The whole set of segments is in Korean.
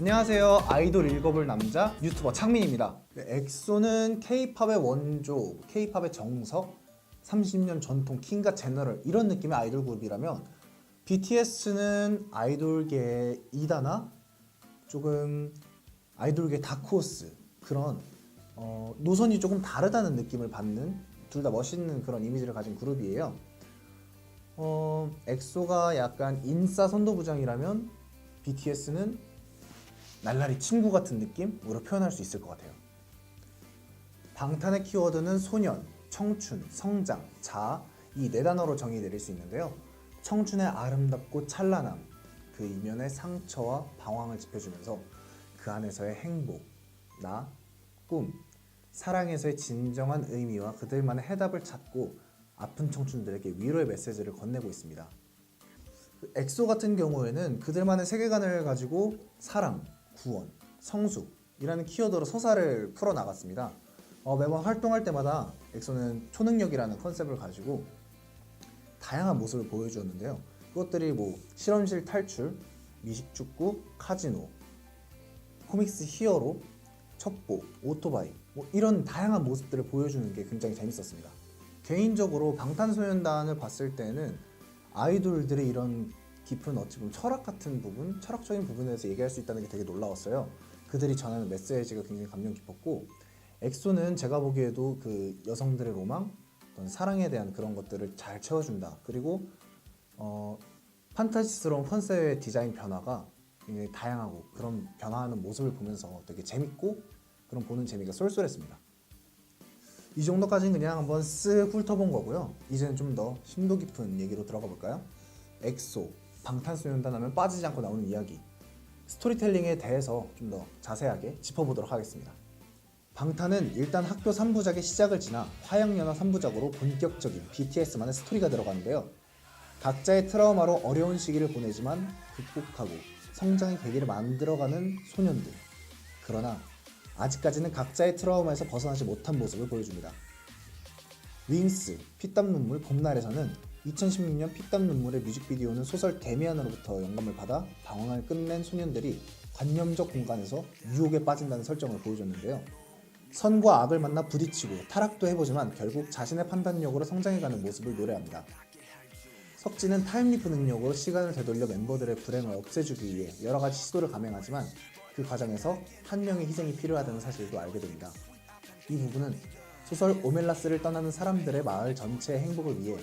안녕하세요. 아이돌 읽어볼 남자 유튜버 창민입니다. 네, 엑소는 K-팝의 원조, K-팝의 정석, 30년 전통 킹과 제너럴 이런 느낌의 아이돌 그룹이라면 BTS는 아이돌계의 이다나 조금 아이돌계 다크호스 그런 어, 노선이 조금 다르다는 느낌을 받는 둘 다 멋있는 그런 이미지를 가진 그룹이에요. 어, 엑소가 약간 인싸 선도부장이라면 BTS는 날라리 친구 같은 느낌으로 표현할 수 있을 것 같아요. 방탄의 키워드는 소년, 청춘, 성장, 자아 이 네 단어로 정의 내릴 수 있는데요. 청춘의 아름답고 찬란함, 그 이면의 상처와 방황을 짚어주면서 그 안에서의 행복, 나, 꿈, 사랑에서의 진정한 의미와 그들만의 해답을 찾고 아픈 청춘들에게 위로의 메시지를 건네고 있습니다. 그 엑소 같은 경우에는 그들만의 세계관을 가지고 사랑, 구원, 성숙이라는 키워드로 서사를 풀어 나갔습니다. 어, 매번 활동할 때마다 엑소는 초능력이라는 컨셉을 가지고 다양한 모습을 보여주었는데요. 그것들이 뭐 실험실 탈출, 미식축구, 카지노, 코믹스 히어로, 첩보, 오토바이 뭐 이런 다양한 모습들을 보여주는 게 굉장히 재밌었습니다. 개인적으로 방탄소년단을 봤을 때는 아이돌들의 이런 깊은 어찌 보면 철학 같은 부분, 철학적인 부분에 대해서 얘기할 수 있다는 게 되게 놀라웠어요. 그들이 전하는 메시지가 굉장히 감명 깊었고 엑소는 제가 보기에도 그 여성들의 로망, 어떤 사랑에 대한 그런 것들을 잘 채워준다. 그리고 어, 판타지스러운 컨셉의 디자인 변화가 굉장히 다양하고 그런 변화하는 모습을 보면서 되게 재밌고 그런 보는 재미가 쏠쏠했습니다. 이 정도까지는 그냥 한번 쓱 훑어본 거고요. 이제는 좀 더 심도 깊은 얘기로 들어가 볼까요? 엑소, 방탄소년단 하면 빠지지 않고 나오는 이야기, 스토리텔링에 대해서 좀 더 자세하게 짚어보도록 하겠습니다. 방탄은 일단 학교 3부작의 시작을 지나 화양연화 3부작으로 본격적인 BTS만의 스토리가 들어가는데요. 각자의 트라우마로 어려운 시기를 보내지만 극복하고 성장의 계기를 만들어가는 소년들. 그러나 아직까지는 각자의 트라우마에서 벗어나지 못한 모습을 보여줍니다. 윙스, 피땀 눈물 봄날에서는 2016년 피땀 눈물의 뮤직비디오는 소설 데미안으로부터 영감을 받아 방황을 끝낸 소년들이 관념적 공간에서 유혹에 빠진다는 설정을 보여줬는데요. 선과 악을 만나 부딪히고 타락도 해보지만 결국 자신의 판단력으로 성장해가는 모습을 노래합니다. 석진은 타임리프 능력으로 시간을 되돌려 멤버들의 불행을 없애주기 위해 여러 가지 시도를 감행하지만 그 과정에서 한 명의 희생이 필요하다는 사실도 알게 됩니다. 이 부분은 소설 오멜라스를 떠나는 사람들의 마을 전체의 행복을 위해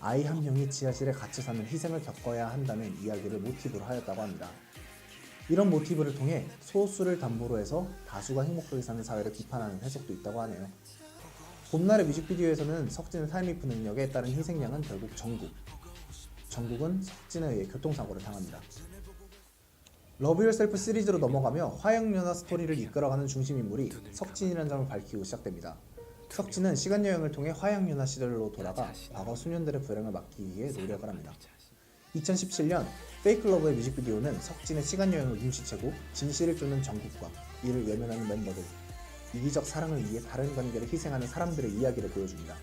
아이 한 명이 지하실에 갇혀 사는 희생을 겪어야 한다는 이야기를 모티브로 하였다고 합니다. 이런 모티브를 통해 소수를 담보로 해서 다수가 행복하게 사는 사회를 비판하는 해석도 있다고 하네요. 봄날의 뮤직비디오에서는 석진의 타임리프 능력에 따른 희생양은 결국 정국. 정국은 석진에 의해 교통사고를 당합니다. 러브 유셀프 시리즈로 넘어가며 화양연화 스토리를 이끌어가는 중심 인물이 석진이라는 점을 밝히고 시작됩니다. 석진은 시간 여행을 통해 화양연화 시절로 돌아가 과거 수년들의 불행을 막기 위해 노력을 합니다. 2017년 페이크 러브의 뮤직비디오는 석진의 시간 여행을 눈치채고 진실을 쫓는 정국과 이를 외면하는 멤버들, 이기적 사랑을 위해 다른 관계를 희생하는 사람들의 이야기를 보여줍니다.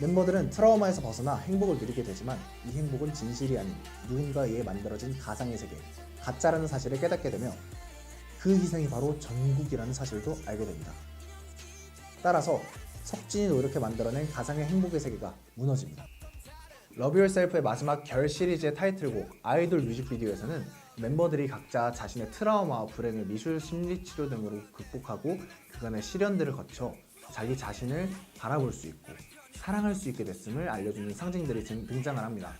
멤버들은 트라우마에서 벗어나 행복을 누리게 되지만 이 행복은 진실이 아닌 누군가에 의해 만들어진 가상의 세계, 가짜라는 사실을 깨닫게 되며 그 희생이 바로 전국이라는 사실도 알게 됩니다. 따라서 석진이 노력해 만들어낸 가상의 행복의 세계가 무너집니다. 러브 유셀프의 마지막 결 시리즈의 타이틀곡 아이돌 뮤직비디오에서는 멤버들이 각자 자신의 트라우마와 불행을 미술 심리치료 등으로 극복하고 그간의 시련들을 거쳐 자기 자신을 바라볼 수 있고 사랑할 수 있게 됐음을 알려주는 상징들이 등- 등장을 합니다.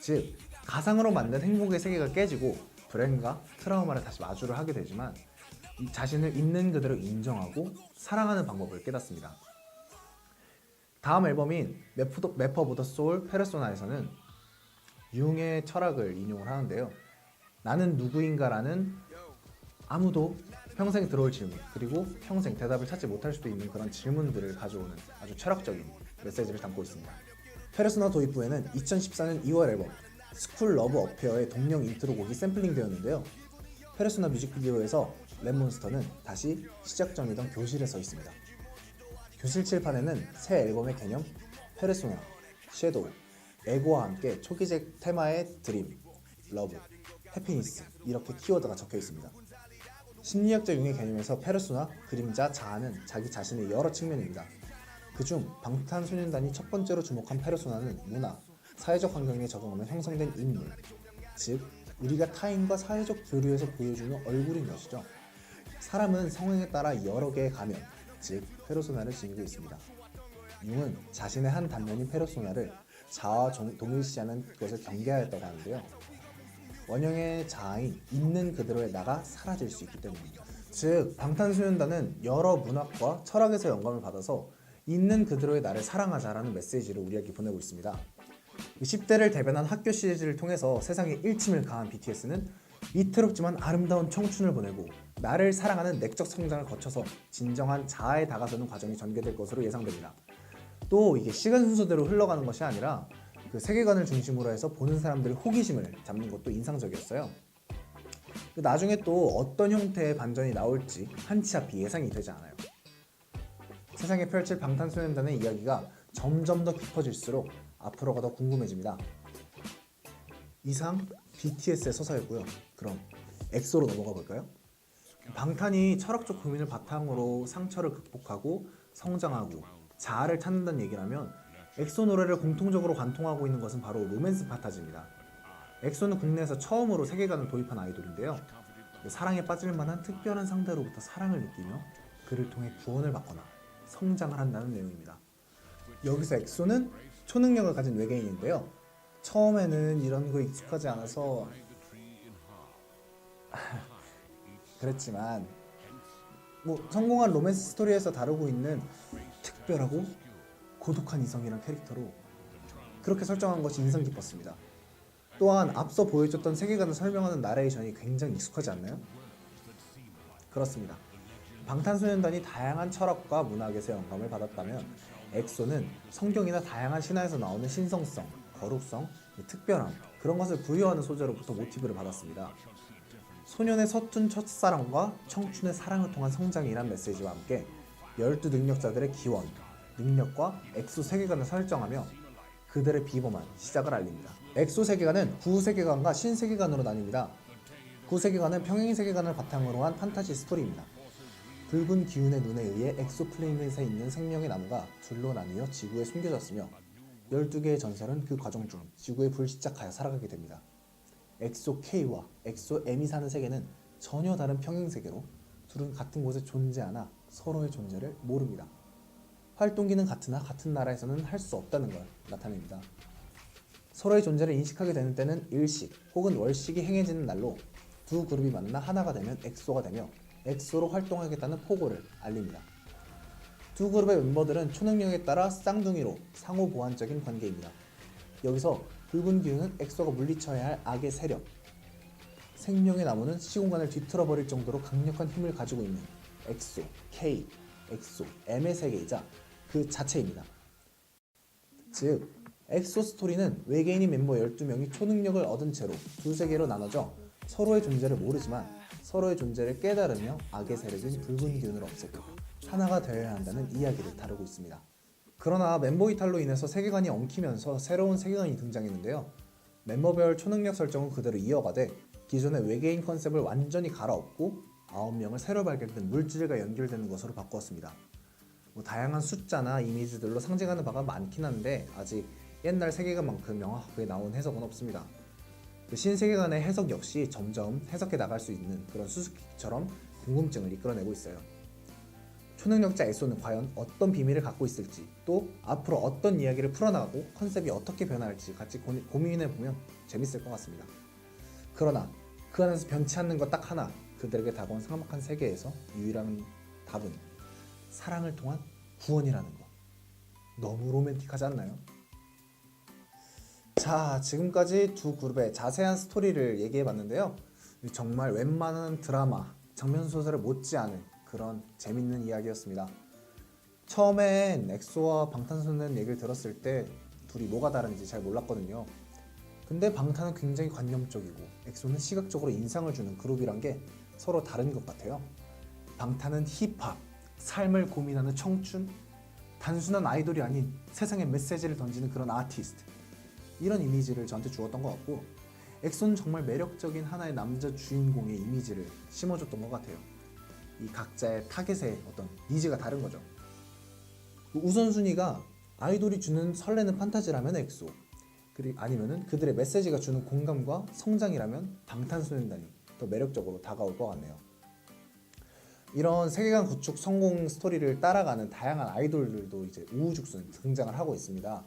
즉 가상으로 만든 행복의 세계가 깨지고 불행과 트라우마를 다시 마주를 하게 되지만 이 자신을 있는 그대로 인정하고 사랑하는 방법을 깨닫습니다. 다음 앨범인 매프 매퍼 보더 소울 페르소나에서는 융의 철학을 인용을 하는데요. 나는 누구인가라는 아무도 평생 들어올 질문 그리고 평생 대답을 찾지 못할 수도 있는 그런 질문들을 가져오는 아주 철학적인 메시지를 담고 있습니다. 페르소나 도입부에는 2014년 2월 앨범 스쿨 러브 어페어의 동명 인트로곡이 샘플링 되었는데요. 페르소나 뮤직비디오에서 랩몬스터는 다시 시작점이던 교실에 서 있습니다. 교실 칠판에는 새 앨범의 개념, 페르소나, 섀도우, 에고와 함께 초기적 테마의 드림, 러브, 해피니스 이렇게 키워드가 적혀 있습니다. 심리학적 융의 개념에서 페르소나, 그림자, 자아는 자기 자신의 여러 측면입니다. 그중 방탄소년단이 첫 번째로 주목한 페르소나는 문화, 사회적 환경에 적응하며 형성된 인물, 즉 우리가 타인과 사회적 교류에서 보여주는 얼굴인 것이죠. 사람은 성향에 따라 여러 개의 가면, 즉 페르소나를 지니고 있습니다. 융은 자신의 한 단면인 페르소나를 자아와 종- 동일시하는 것을 경계하였다고 하는데요. 원형의 자아인 있는 그대로의 나가 사라질 수 있기 때문입니다. 즉 방탄소년단은 여러 문학과 철학에서 영감을 받아서 있는 그대로의 나를 사랑하자라는 메시지를 우리에게 보내고 있습니다. 10대를 대변한 학교 시리즈를 통해서 세상에 일침을 가한 BTS는 위태롭지만 아름다운 청춘을 보내고 나를 사랑하는 내적 성장을 거쳐서 진정한 자아에 다가서는 과정이 전개될 것으로 예상됩니다. 또 이게 시간 순서대로 흘러가는 것이 아니라 그 세계관을 중심으로 해서 보는 사람들의 호기심을 잡는 것도 인상적이었어요. 그 나중에 또 어떤 형태의 반전이 나올지 한치 앞이 예상이 되지 않아요. 세상에 펼칠 방탄소년단의 이야기가 점점 더 깊어질수록 앞으로가 더 궁금해집니다. 이상 BTS의 서사였고요. 그럼 엑소로 넘어가 볼까요? 방탄이 철학적 고민을 바탕으로 상처를 극복하고 성장하고 자아를 찾는다는 얘기라면 엑소 노래를 공통적으로 관통하고 있는 것은 바로 로맨스 파타즈입니다. 엑소는 국내에서 처음으로 세계관을 도입한 아이돌인데요. 사랑에 빠질 만한 특별한 상대로부터 사랑을 느끼며 그를 통해 구원을 받거나 성장을 한다는 내용입니다. 여기서 엑소는 초능력을 가진 외계인인데요. 처음에는 이런 거 익숙하지 않아서 그랬지만 뭐 성공한 로맨스 스토리에서 다루고 있는 특별하고 고독한 이성이란 캐릭터로 그렇게 설정한 것이 인상 깊었습니다. 또한 앞서 보여줬던 세계관을 설명하는 나레이션이 굉장히 익숙하지 않나요? 그렇습니다. 방탄소년단이 다양한 철학과 문학에서 영감을 받았다면 엑소는 성경이나 다양한 신화에서 나오는 신성성, 거룩성, 특별함 그런 것을 부여하는 소재로부터 모티브를 받았습니다. 소년의 서툰 첫사랑과 청춘의 사랑을 통한 성장이란 메시지와 함께 열두 능력자들의 기원, 능력과 엑소 세계관을 설정하며 그들의 비범한 시작을 알립니다. 엑소 세계관은 구세계관과 신세계관으로 나뉩니다. 구세계관은 평행 세계관을 바탕으로 한 판타지 스토리입니다. 붉은 기운의 눈에 의해 엑소 플래닛에 있는 생명의 나무가 둘로 나뉘어 지구에 숨겨졌으며 12개의 전설은 그 과정 중 지구에 불시착하여 살아가게 됩니다. 엑소 K와 엑소 M이 사는 세계는 전혀 다른 평행 세계로 둘은 같은 곳에 존재하나 서로의 존재를 모릅니다. 활동기는 같으나 같은 나라에서는 할 수 없다는 걸 나타냅니다. 서로의 존재를 인식하게 되는 때는 일식 혹은 월식이 행해지는 날로 두 그룹이 만나 하나가 되면 엑소가 되며 엑소로 활동하겠다는 포고를 알립니다. 두 그룹의 멤버들은 초능력에 따라 쌍둥이로 상호 보완적인 관계입니다. 여기서 붉은 기운은 엑소가 물리쳐야 할 악의 세력, 생명의 나무는 시공간을 뒤틀어 버릴 정도로 강력한 힘을 가지고 있는 엑소, K, 엑소, M의 세계이자 그 자체입니다. 즉, 엑소 스토리는 외계인인 멤버 12명이 초능력을 얻은 채로 두 세계로 나눠져 서로의 존재를 모르지만 서로의 존재를 깨달으며 악의 세력인 붉은 기운을 없애고 하나가 되어야 한다는 이야기를 다루고 있습니다. 그러나 멤버 이탈로 인해서 세계관이 엉키면서 새로운 세계관이 등장했는데요. 멤버별 초능력 설정은 그대로 이어가되 기존의 외계인 컨셉을 완전히 갈아엎고 9명을 새로 발견된 물질과 연결되는 것으로 바꾸었습니다. 뭐 다양한 숫자나 이미지들로 상징하는 바가 많긴 한데 아직 옛날 세계관만큼 명확하게 나온 해석은 없습니다. 그 신세계관의 해석 역시 점점 해석해 나갈 수 있는 그런 수수께끼처럼 궁금증을 이끌어내고 있어요. 초능력자 엑소는 과연 어떤 비밀을 갖고 있을지 또 앞으로 어떤 이야기를 풀어나가고 컨셉이 어떻게 변화할지 같이 고, 고민해 보면 재밌을 것 같습니다. 그러나 그 안에서 변치 않는 것 딱 하나 그들에게 다가온 삭막한 세계에서 유일한 답은 사랑을 통한 구원이라는 것. 너무 로맨틱하지 않나요? 자, 지금까지 두 그룹의 자세한 스토리를 얘기해 봤는데요. 정말 웬만한 드라마, 장면 소설을 못지않은 그런 재밌는 이야기였습니다. 처음엔 엑소와 방탄소년단 얘기를 들었을 때 둘이 뭐가 다른지 잘 몰랐거든요. 근데 방탄은 굉장히 관념적이고 엑소는 시각적으로 인상을 주는 그룹이란 게 서로 다른 것 같아요. 방탄은 힙합, 삶을 고민하는 청춘, 단순한 아이돌이 아닌 세상에 메시지를 던지는 그런 아티스트. 이런 이미지를 저한테 주었던 것 같고 엑소는 정말 매력적인 하나의 남자 주인공의 이미지를 심어줬던 것 같아요. 이 각자의 타겟의 어떤 니즈가 다른 거죠. 그 우선순위가 아이돌이 주는 설레는 판타지라면 엑소, 그리 아니면은 그들의 메시지가 주는 공감과 성장이라면 방탄소년단이 더 매력적으로 다가올 것 같네요. 이런 세계관 구축 성공 스토리를 따라가는 다양한 아이돌들도 이제 우후죽순 등장을 하고 있습니다.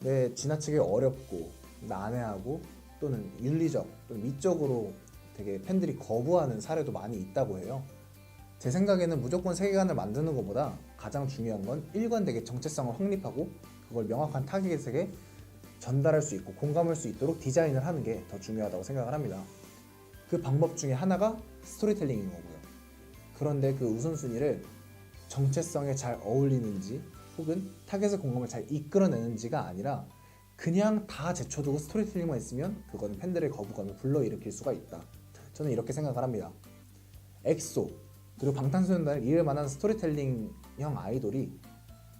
네, 지나치게 어렵고 난해하고 또는 윤리적 또는 미적으로 되게 팬들이 거부하는 사례도 많이 있다고 해요. 제 생각에는 무조건 세계관을 만드는 것보다 가장 중요한 건 일관되게 정체성을 확립하고 그걸 명확한 타겟에게 전달할 수 있고 공감할 수 있도록 디자인을 하는 게 더 중요하다고 생각을 합니다. 그 방법 중에 하나가 스토리텔링인 거고요. 그런데 그 우선순위를 정체성에 잘 어울리는지 혹은 타겟의 공감을 잘 이끌어내는지가 아니라 그냥 다 제쳐두고 스토리텔링만 있으면 그거는 팬들의 거부감을 불러일으킬 수가 있다. 저는 이렇게 생각을 합니다. 엑소 그리고 방탄소년단을 이을 만한 스토리텔링형 아이돌이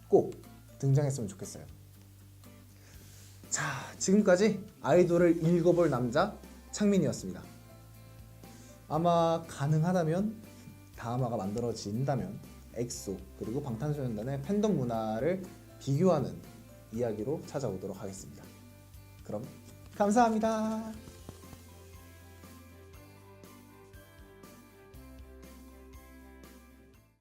꼭 등장했으면 좋겠어요. 자, 지금까지 아이돌을 읽어볼 남자 창민이었습니다. 아마 가능하다면 다음화가 만들어진다면 엑소 그리고 방탄소년단의 팬덤 문화를 비교하는 이야기로 찾아오도록 하겠습니다. 그럼 감사합니다.